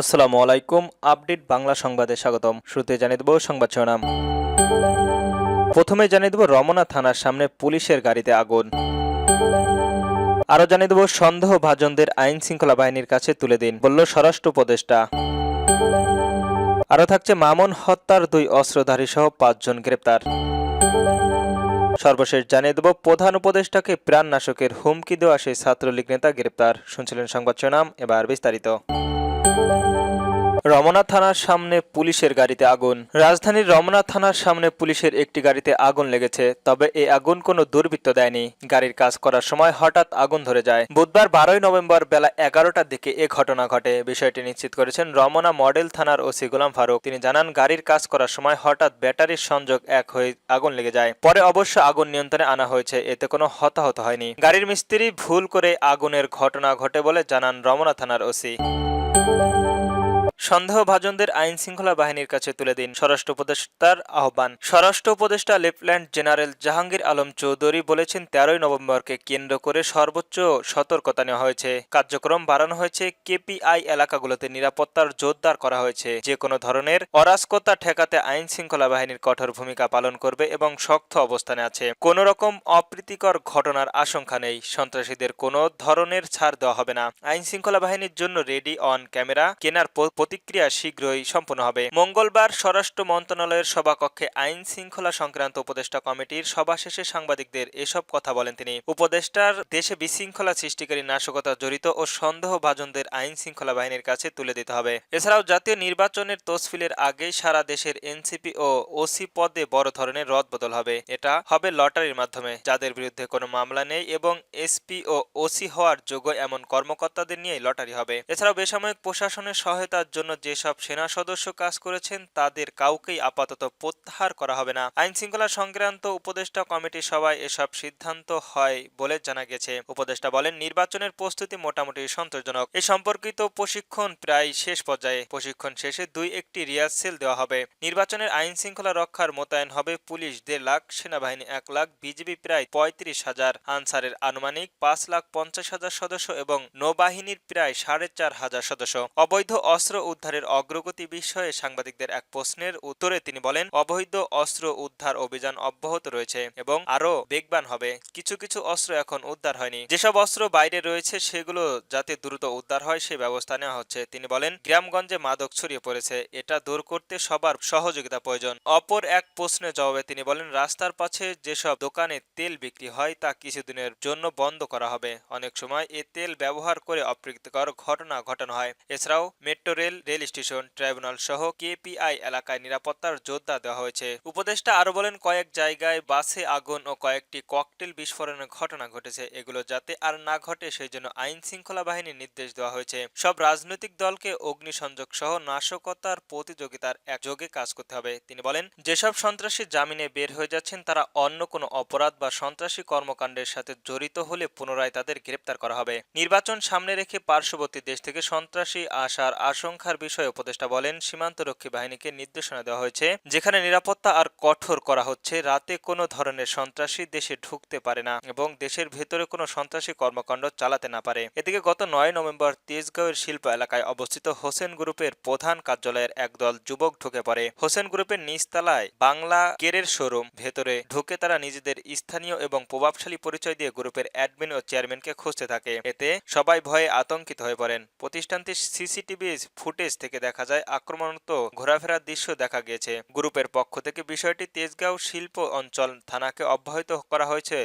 আসসালামু আলাইকুম, আপডেট বাংলা সংবাদে স্বাগতম। শুরুতে জানিয়ে দেব সংবাদ শিরোনাম। প্রথমে জানিয়ে দেব রমনা থানার সামনে পুলিশের গাড়িতে আগুন। আরও জানিয়ে দেব সন্দেহ ভাজনদের আইন শৃঙ্খলা বাহিনীর কাছে তুলে দিন, বলল স্বরাষ্ট্র উপদেষ্টা। আরও থাকছে মামুন হত্যার দুই অস্ত্রধারী সহ পাঁচজন গ্রেপ্তার। সর্বশেষ জানিয়ে দেব প্রধান উপদেষ্টাকে প্রাণনাশকের হুমকি দেওয়া সেই ছাত্রলীগ নেতা গ্রেপ্তার, শুনছিলেন সংবাদ শিরোনাম, এবার বিস্তারিত। রমনা থানার সামনে পুলিশের গাড়িতে আগুন। রাজধানীর রমনা থানার সামনে পুলিশের একটি গাড়িতে আগুন লেগেছে, তবে এই আগুন কোনো দুর্বৃত্ত দেয়নি। গাড়ির কাজ করার সময় হঠাৎ আগুন ধরে যায়। বুধবার বারোই নভেম্বর বেলা এগারোটার দিকে এ ঘটনা ঘটে। বিষয়টি নিশ্চিত করেছেন রমনা মডেল থানার ওসি গোলাম ফারুক। তিনি জানান, গাড়ির কাজ করার সময় হঠাৎ ব্যাটারির সংযোগ এক হয়ে আগুন লেগে যায়। পরে অবশ্য আগুন নিয়ন্ত্রণে আনা হয়েছে, এতে কোনো হতাহত হয়নি। গাড়ির মিস্ত্রি ভুল করে আগুনের ঘটনা ঘটে বলে জানান রমনা থানার ওসি। সন্দেহভাজনদের আইন শৃঙ্খলা বাহিনীর কাছে তুলে দিন স্বরাষ্ট্র উপদেষ্টার আহ্বান। স্বরাষ্ট্র উপদেষ্টা লেফটেন্যান্ট জেনারেল জাহাঙ্গীর আলম চৌধুরী বলেছেন, তেরোই নভেম্বরকে কেন্দ্র করে সর্বোচ্চ সতর্কতা নেওয়া হয়েছে। কার্যক্রম বাড়ানো হয়েছে, কেপিআই এলাকাগুলোতে নিরাপত্তার জোরদার করা হয়েছে। যে কোনো ধরনের অরাজকতা ঠেকাতে আইন শৃঙ্খলা বাহিনীর কঠোর ভূমিকা পালন করবে এবং শক্ত অবস্থানে আছে। কোনো রকম অপ্রীতিকর ঘটনার আশঙ্কা নেই, সন্ত্রাসীদের কোনো ধরনের ছাড় দেওয়া হবে না। আইন শৃঙ্খলা বাহিনীর জন্য রেডি অন ক্যামেরা, কেনার প- প্রতিক্রিয়া শীঘ্রই সম্পন্ন হবে। মঙ্গলবার স্বরাষ্ট্র মন্ত্রণালয়ের সভাকক্ষে আইন শৃঙ্খলা সংক্রান্ত উপদেষ্টা কমিটির সভা শেষে সাংবাদিকদের এসব কথা বলেন তিনি। উপদেষ্টার দেশে বিশৃঙ্খলা সৃষ্টিকারী নাশকতা জড়িত ও সন্দেহভাজনদের আইন শৃঙ্খলা বাহিনীর কাছে তুলে দিতে হবে। এছাড়াও জাতীয় নির্বাচনের তসফিলের আগেই সারা দেশের এনসিপি ও ওসি পদে বড় ধরনের রদবদল হবে। এটা হবে লটারির মাধ্যমে। যাদের বিরুদ্ধে কোনো মামলা নেই এবং এসপি ও ওসি হওয়ার যোগ্য এমন কর্মকর্তাদের নিয়ে লটারি হবে। এছাড়াও বেসামরিক প্রশাসনের সহায়তার জন্য যেসব সেনা সদস্য কাজ করেছেন, তাদের কাউকেই আপাতত প্রত্যাহার করা হবে না। আইন শৃঙ্খলা সংক্রান্ত উপদেষ্টা কমিটি সভায় এসব সিদ্ধান্ত হয় বলে জানা গেছে। উপদেষ্টা বলেন, নির্বাচনের প্রস্তুতি মোটামুটি সন্তোষজনক। এ সম্পর্কিত প্রশিক্ষণ প্রায় শেষ পর্যায়ে। প্রশিক্ষণ শেষে দুই একটি রিহার্সেল দেওয়া হবে। নির্বাচনের আইন শৃঙ্খলা রক্ষার মোতায়েন হবে পুলিশ দেড় লাখ, সেনাবাহিনী এক লাখ বিজেপি প্রায় পঁয়ত্রিশ হাজার। আনসারের আনুমানিক পাঁচ লাখ পঞ্চাশ হাজার সদস্য এবং নৌবাহিনীর প্রায় সাড়ে চার হাজার সদস্য। অবৈধ অস্ত্র উদ্ধারের অগ্রগতি বিষয়ে সাংবাদিকদের এক প্রশ্নের উত্তরে তিনি বলেন, অবৈধ অস্ত্র উদ্ধার অভিযান অব্যাহত রয়েছে এবং আরও বেগবান হবে। কিছু কিছু অস্ত্র এখন উদ্ধার হয়নি। যেসব অস্ত্র বাইরে রয়েছে, সেগুলো যাতে দ্রুত উদ্ধার হয়, সে ব্যবস্থা নেওয়া হচ্ছে। তিনি বলেন, গ্রামগঞ্জে মাদক ছড়িয়ে পড়েছে। এটা দূর করতে সবার সহযোগিতা প্রয়োজন। অপর এক প্রশ্নের জবাবে তিনি বলেন, রাস্তার পাশে যেসব দোকানে তেল বিক্রি হয়, তা কিছুদিনের জন্য বন্ধ করা হবে। অনেক সময় এ তেল ব্যবহার করে অপ্রীতিকর ঘটনা ঘটানো হয়। এছাড়াও, metro rail rail station, tribunal সহ কেপিআই এলাকায় নিরাপত্তার জোরদার দেওয়া হয়েছে। উপদেষ্টা আরও বলেন, কয়েক জায়গায় বাসে আগুন ও কয়েকটি ককটেল বিস্ফোরণের ঘটনা ঘটেছে। এগুলো যাতে আর না ঘটে সেই জন্য আইন শৃঙ্খলা বাহিনীর নির্দেশ দেওয়া হয়েছে। সব রাজনৈতিক দলকে অগ্নিসংযোগ সহ নাশকতার প্রতিযোগিতার একযোগে কাজ করতে হবে। তিনি বলেন, যেসব সন্ত্রাসী জামিনে বের হয়ে যাচ্ছেন, তারা অন্য কোনো অপরাধ বা সন্ত্রাসী কর্মকাণ্ডের সাথে জড়িত হলে পুনরায় তাদের গ্রেপ্তার করা হবে। নির্বাচন সামনে রেখে পার্শ্ববর্তী দেশ থেকে সন্ত্রাসী আসার আশঙ্কার বিষয়ে উপদেষ্টা বলেন, সীমান্তরক্ষী বাহিনীকে নির্দেশনা দেওয়া হয়েছে, যেখানে নিরাপত্তা আর কঠোর করা হচ্ছে, রাতে কোনো ধরনের সন্ত্রাসী দেশে ঢুকতে পারে না এবং দেশের ভেতরে কোনো সন্ত্রাসী কর্মকাণ্ড চালাতে না পারে। এদিকে গত নয় নভেম্বর তেজগাঁওয়ের শিল্প এলাকায় অবস্থিত হোসেন গ্রুপের প্রধান কার্যালয়ের একদল যুবক ঢুকে পড়ে। হোসেন গ্রুপের নিচতলায় বাংলা কেরের শোরুম, ভেতরে ঢুকে তারা নিজেদের স্থানীয় এবং প্রভাবশালী পরিচয় দিয়ে গ্রুপের অ্যাডমিন ও চেয়ারম্যানকে খুঁজতে থাকে। এতে সবাই ভয়ে আতঙ্কিত হয়ে পড়েন। প্রতিষ্ঠানটির সিসিটিভি ফুটেজ থেকে দেখা যায় আক্রমণত ঘোরাফেরার দৃশ্য দেখা গিয়েছে। গ্রুপের পক্ষ থেকে বিষয়টি তেজগাঁও শিল্প অঞ্চল থানাকে অব্যাহত করা হয়েছে।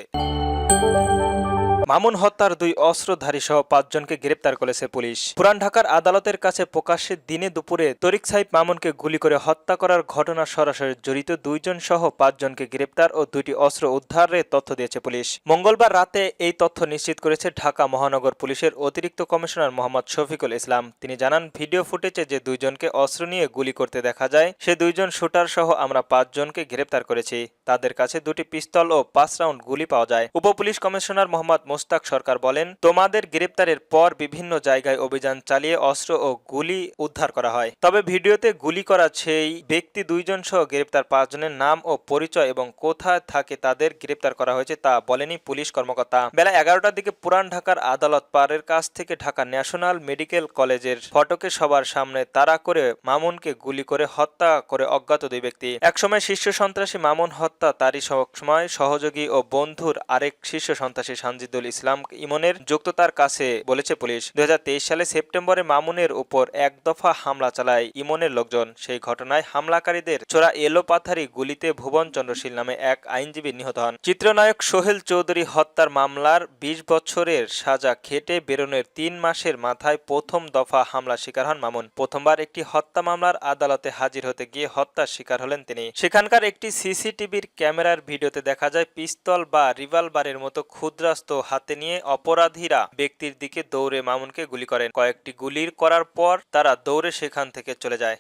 মামুন হত্যার দুই অস্ত্রধারী সহ পাঁচজনকে গ্রেপ্তার করেছে পুলিশ। পুরান ঢাকার আদালতের কাছে প্রকাশ্যে দিনে দুপুরে তরিক সাহিব মামুনকে গুলি করে হত্যা করার ঘটনা সরাসরি জড়িত দুইজন সহ পাঁচজনকে গ্রেপ্তার ও দুইটি অস্ত্র উদ্ধারের তথ্য দিয়েছে পুলিশ। মঙ্গলবার রাতে এই তথ্য নিশ্চিত করেছে ঢাকা মহানগর পুলিশের অতিরিক্ত কমিশনার মোহাম্মদ শফিকুল ইসলাম। তিনি জানান, ভিডিও ফুটেজে যে দুইজনকে অস্ত্র নিয়ে গুলি করতে দেখা যায়, সে দুইজন শুটার সহ আমরা পাঁচজনকে গ্রেপ্তার করেছি। তাদের কাছে দুটি পিস্তল ও পাঁচ রাউন্ড গুলি পাওয়া যায়। উপ পুলিশ কমিশনার মোহাম্মদ মোস্তাক সরকার বলেন, তোমাদের গ্রেপ্তারের পর বিভিন্ন জায়গায় অভিযান চালিয়ে অস্ত্র ও গুলি উদ্ধার করা হয়। তবে ভিডিওতে গুলি করা সেই ব্যক্তি দুইজন সহ গ্রেপ্তার পাঁচজনের নাম ও পরিচয় এবং কোথায় থাকে তাদের গ্রেপ্তার করা হয়েছে তা বলেনি পুলিশ কর্মকর্তা। বেলা এগারোটার দিকে পুরান ঢাকার আদালত পাড়ের কাছ থেকে ঢাকা ন্যাশনাল মেডিকেল কলেজের ফটকে সবার সামনে তাড়া করে মামুনকে গুলি করে হত্যা করে অজ্ঞাত দুই ব্যক্তি। একসময় শীর্ষ সন্ত্রাসী মামুন হত্যা তারই সময় সহযোগী ও বন্ধুর আরেক শীর্ষ সন্ত্রাসী সানজিদুল ইসলাম ইমনের যুক্ততার কাছে বলেছে পুলিশ। দু হাজার তেইশ সালে সেপ্টেম্বরে মামুনের উপর এক দফা হামলা চালায় ইমনের লোকজন। সেই ঘটনায় হামলাকারীদের চোরা এলো পাথারি গুলিতে ভুবন চন্দ্রশীল নামে এক আইনজীবী নিহত হন। চিত্রনায়ক সোহেল চৌধুরী হত্যার মামলার বিশ বছরের সাজা খেটে বেরোনোর তিন মাসের মাথায় প্রথম দফা হামলা শিকার হন মামুন। প্রথমবার একটি হত্যা মামলার আদালতে হাজির হতে গিয়ে হত্যার শিকার হলেন তিনি। সেখানকার একটি সিসিটিভির ক্যামেরার ভিডিওতে দেখা যায়, পিস্তল বা রিভলভারের মতো ক্ষুদ্রাস্ত হাতে নিয়ে অপরাধীরা ব্যক্তির দিকে দৌড়ে মামুনকে গুলি করেন। কয়েকটি গুলির করার পর তারা দৌড়ে সেখান থেকে চলে যায়।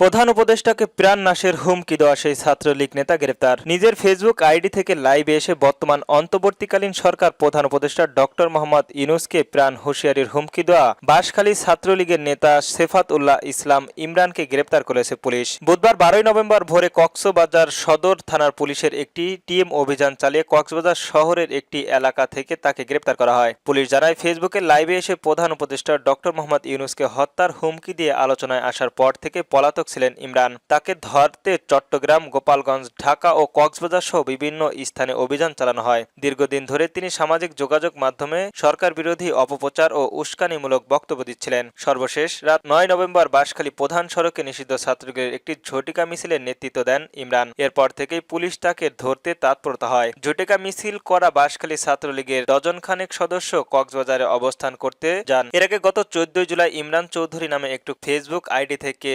প্রধান উপদেষ্টাকে প্রাণ নাশের হুমকি দেওয়া সেই ছাত্রলীগ নেতা গ্রেপ্তার। নিজের ফেসবুক আইডি থেকে লাইভে এসে বর্তমান অন্তর্বর্তীকালীন সরকার প্রধান উপদেষ্টা ডক্টর মোহাম্মদ ইউনুসকে প্রাণ হুঁশিয়ারির হুমকি দেওয়া বাঁশখালী ছাত্রলীগের নেতা সেফাত উল্লাহ ইসলাম ইমরানকে গ্রেপ্তার করেছে পুলিশ। বুধবার বারোই নভেম্বর ভোরে কক্সবাজার সদর থানার পুলিশের একটি টিম অভিযান চালিয়ে কক্সবাজার শহরের একটি এলাকা থেকে তাকে গ্রেপ্তার করা হয়। পুলিশ জানায়, ফেসবুকে লাইভে এসে প্রধান উপদেষ্টা ডক্টর মোহাম্মদ ইউনুসকে হত্যার হুমকি দিয়ে আলোচনায় আসার পর থেকে পলাতক ছিলেন ইমরান। তাকে ধরতে চট্টগ্রাম, গোপালগঞ্জ, ঢাকা ও কক্সবাজার সহ বিভিন্ন স্থানে অভিযান চালানো হয়। দীর্ঘদিন ধরে তিনি সামাজিক যোগাযোগ মাধ্যমে সরকার বিরোধী অপপ্রচার ও উস্কানিমূলক বক্তব্য দিচ্ছিলেন। সর্বশেষ, রাত নয় নভেম্বর বাঁশখালী প্রধান সড়কে নিষিদ্ধ ছাত্রলীগের একটি ঝটিকা মিছিলের নেতৃত্ব দেন ইমরান। এরপর থেকেই পুলিশ তাকে ধরতে তৎপরতা হয়। ঝটিকা মিছিল করা বাঁশখালী ছাত্রলীগের ডজন খানেক সদস্য কক্সবাজারে অবস্থান করতে যান। এর আগে গত চোদ্দই জুলাই ইমরান চৌধুরী নামে একটু ফেসবুক আইডি থেকে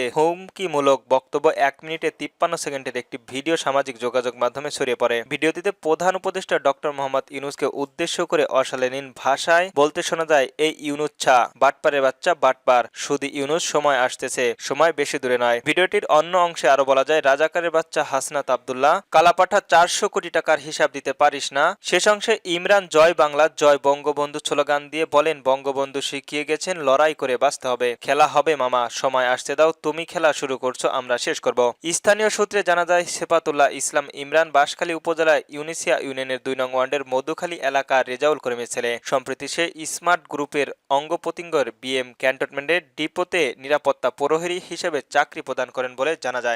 হুমকিমূলক বক্তব্য এক মিনিটে তিপ্পান্ন সেকেন্ডের একটি ভিডিও সামাজিক যোগাযোগ মাধ্যমে ছড়িয়ে পড়ে। ভিডিওটিতে প্রধান উপদেষ্টা ডক্টর মোহাম্মদ ইউনুসকে উদ্দেশ্য করে অশালীন ভাষায় বলতে শোনা যায়, এই ইউনুস ছা, বাটপারের বাচ্চা, বাটপার। শুধু ইউনুস সময় আসতেছে, সময় বেশি দূরে নয়। ভিডিওটির অন্য অংশে আরও বলা যায়, রাজাকারের বাচ্চা হাসনাত আবদুল্লাহ, কালাপাঠা চারশো কোটি টাকার হিসাব দিতে পারিস না। শেষ অংশে ইমরান জয় বাংলা, জয় বঙ্গবন্ধু স্লোগান দিয়ে বলেন, বঙ্গবন্ধু শিখিয়ে গেছেন, লড়াই করে বাঁচতে হবে। খেলা হবে মামা, সময় আসতে দাও, তুমি খেলা শুরু করছ, আমরা শেষ করব। স্থানীয় সূত্রে জানা যায় সেপাতুল্লাহ ইসলাম ইমরান বাঁশখালী উপজেলায় ইউনিসিয়া ইউনিয়নের দুই নং ওয়ার্ডের মধুখালী এলাকা রেজাউল করিমের ছেলে। সম্প্রতি সে স্মার্ট গ্রুপের অঙ্গ প্রতিঙ্গর বিএম ক্যান্টনমেন্টের ডিপোতে নিরাপত্তা প্রহরী হিসেবে চাকরি প্রদান করেন বলে জানা যায়।